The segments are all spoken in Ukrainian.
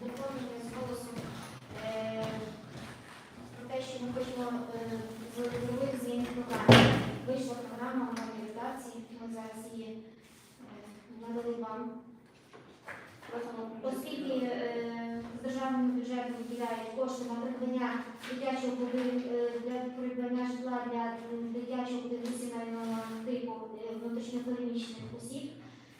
доповнення з голосу е, про те, що ми хочемо в нових програмах. Вийшла програма новій ми надали вам. Оскільки з державного бюджету виділяють кошти на придбання дитячого е, придбання житла для дитячого будинку сімейного типу е, внутрішньопереміщених осіб,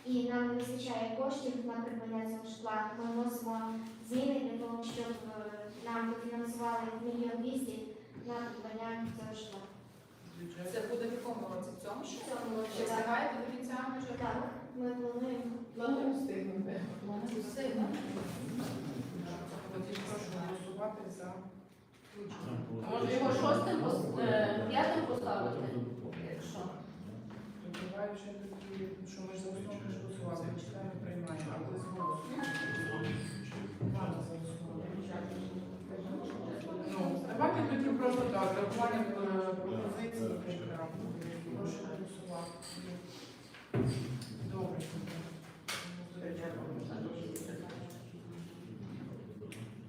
і нам не вистачає коштів на придбання цього житла. Ми вносимо зміни для того, щоб е, нам дофінансували мільйон двісті на придбання цього житла. Бюджет. Це буде в якому році? В цьому що? Цьому році, Чи так. встигаєте до кінця бюджету? Так, ми плануємо. Плануємо встигнути. Сильно. Тоді прошу голосувати за. А може його шостим, пос- е, п'ятим поставити? Якщо. Вже такі, що ми ж так, рахування е, пропозиції. Прошу голосувати. Добре.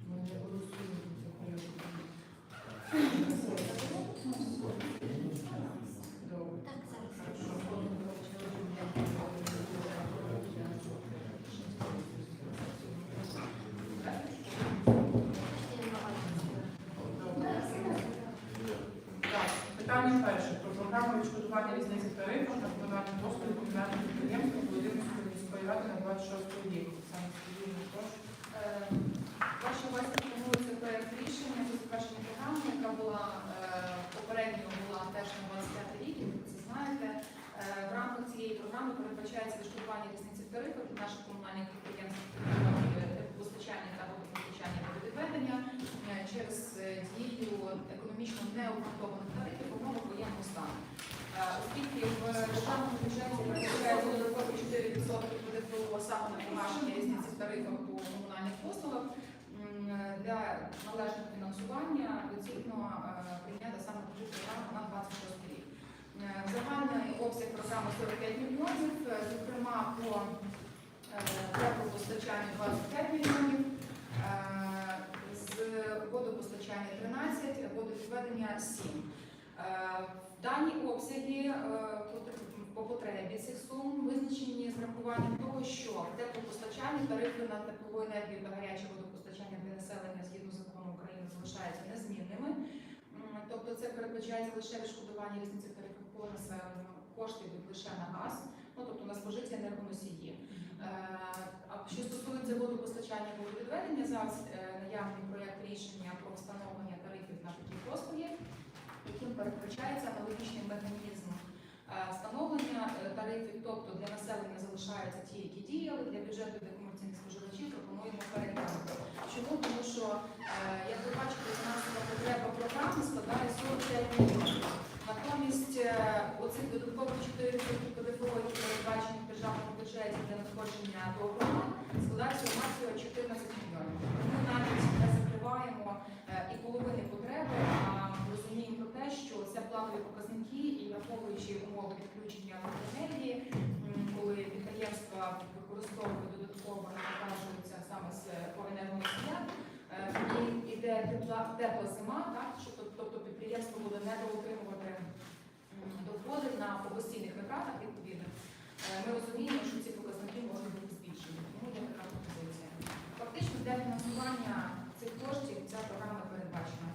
Ми не голосуємо за порядок. Добре. Так, зараз. Так, питання перше про програму відшкодування різниці тарифів на комунальні послуги комунальних підприємств Володимирської міської на 26 рік. Е, Ваші увазі пропонується проект рішення за затвердження програми, яка була е, попередньо була теж на 25 рік, як ви це знаєте. Е, В рамках цієї програми передбачається відшкодування різниці в тарифах наших комунальних підприємств постачання та водопостачання та водовідведення через дію економічно необґрунтованих тарифів в умовах воєнного стану. Е, Оскільки в державному бюджеті передбачається додаткові 4% ПДФО саме на погашення різниці в тарифах по комунальних послугах, для належного фінансування доцільно е, прийняти саме таку програму на 26 рік. Е, Загальний обсяг програми 45 мільйонів, зокрема по теплопостачанню 25 мільйонів, з водопостачання 13, водовідведення 7. Е, В дані обсяги е, по потребі цих сум визначені з врахуванням того, що в теплопостачанні тарифи на теплову енергію та гаряче водопостачання для населення згідно з законом України залишаються незмінними. Тобто це передбачається лише відшкодування різниці тарифів по населенню, кошти лише на газ, ну тобто на спожиті енергоносії. Е, А що стосується водопостачання водовідведення, зараз наявний проєкт рішення про встановлення тарифів на такі послуги, яким передбачається аналогічний механізм е, встановлення е, тарифів, тобто для населення залишаються ті, які діяли, для бюджету для комерційних споживачів пропонуємо переглянути. Чому? Тому що, е, як ви бачите, фінансова потреба програми складає 45 мільйонів. Натомість оцих додаткових 4 ПДФО, які передбачені в державному бюджеті для надходження до громад, складають всього 14 мільйонів. Ми навіть не закриваємо і половини потреби, що це планові показники і враховуючи умови підключення електроенергії, коли підприємства використовують додатково навантажуються саме з по енергоносіям, е, і іде тепла, тепла зима, так що тобто підприємство буде недоотримувати доходи на постійних витратах відповідно. Е, Ми розуміємо, що ці показники можуть бути збільшені, тому є така пропозиція. Фактично для фінансування цих коштів ця програма передбачена.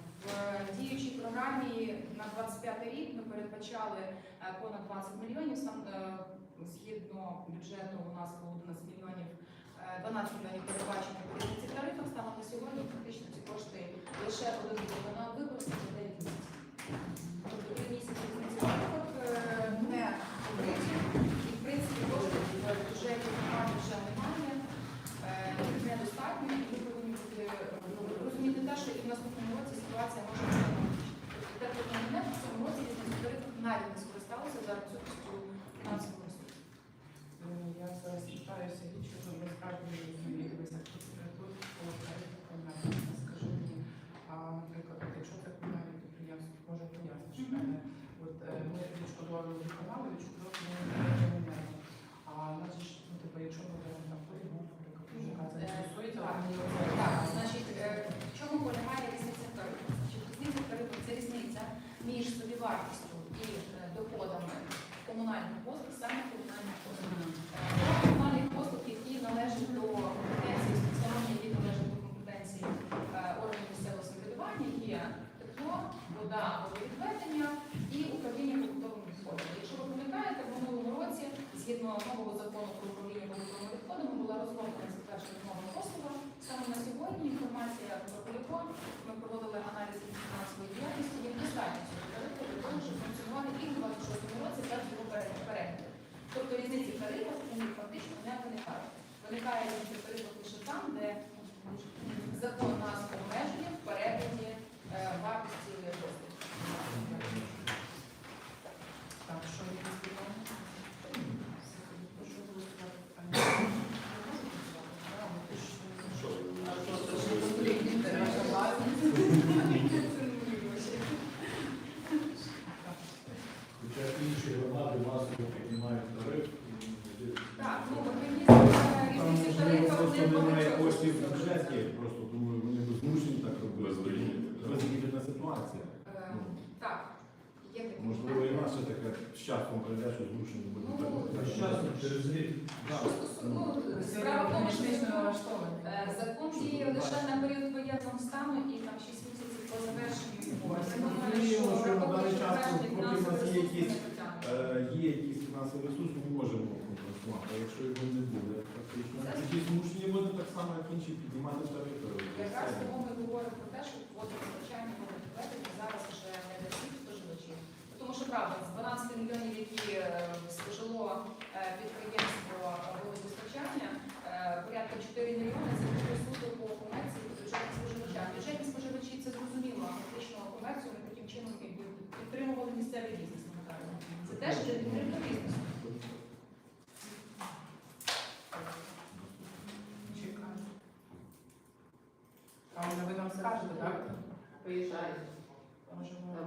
В діючій програмі на 25 рік ми передбачали е, понад 20 мільйонів. Сам е, згідно бюджету у нас було 11 мільйонів. е, 12 мільйонів передбачено по тарифах. Станом на сьогодні фактично ці кошти лише один виконав використати 9 місяців. Тобто 3 місяці різниці в тарифах е, не покриті. І в принципі коштів в бюджеті вже немає. Е, недостатньо, і ми повинні бути ну, розуміти те, що і в наступному році ситуація може бути Sezar Türkçü, і послуга. Саме на сьогодні інформація про полігон. Ми проводили аналіз фінансової діяльності. Є достатньо тарифу для того, щоб функціонувати і в 26 році без його перегляду. Тобто різниці в тарифах у них фактично не виникає. Виникає різниця в тарифах лише там, де закон нас обмежує в перегляді е, вартості послуг. Так, що є питання? Прошу голосувати питання. Конфлікт інтересів, Хоча інші громади масово піднімають тариф. і не Так, ну механізм е, Там, різниці в не немає коштів в бюджеті, просто думаю, вони змушені так робити. Безвихідь. Ситуація. Е, Так, є такі. Можливо, і наша така з часом прийде, що змушені так Ну, робити. з часом, через рік. Так. Що ну, справа в тому, що закон-. Е, Закон діє лише на період воєнного стану і там 6 місяців по завершенню його. Я думаю, що на враховуючи даний час, обмежені поки в нас є якісь. Е, Є якийсь фінансовий ресурс, ми можемо. А якщо його не буде, фактично, Це- тоді змушені буде так само, як інші піднімати тарифи. Якраз тому ми говоримо про те, що квоти постачання введені зараз вже не для всіх споживачів. Тому що правда, з 12 мільйонів, які е, спожило е, підприємство водопостачання, е, порядка 4 мільйони це суто по комерції по бюджетних споживачам. Бюджетні споживачі це зрозуміло, а фактично комерцію ми таким чином підтримували місцевий бізнес. Це теж для підтримки бізнесу. Чекаю. А може ви нам скажете, так? Виїжджають. Можемо,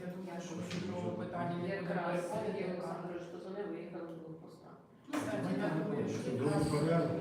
я думаю, що другого питання не буде Якраз переходити. Сергій Олександрович не виїхали з блокпоста. Ну, так, я думаю, що Другий програму.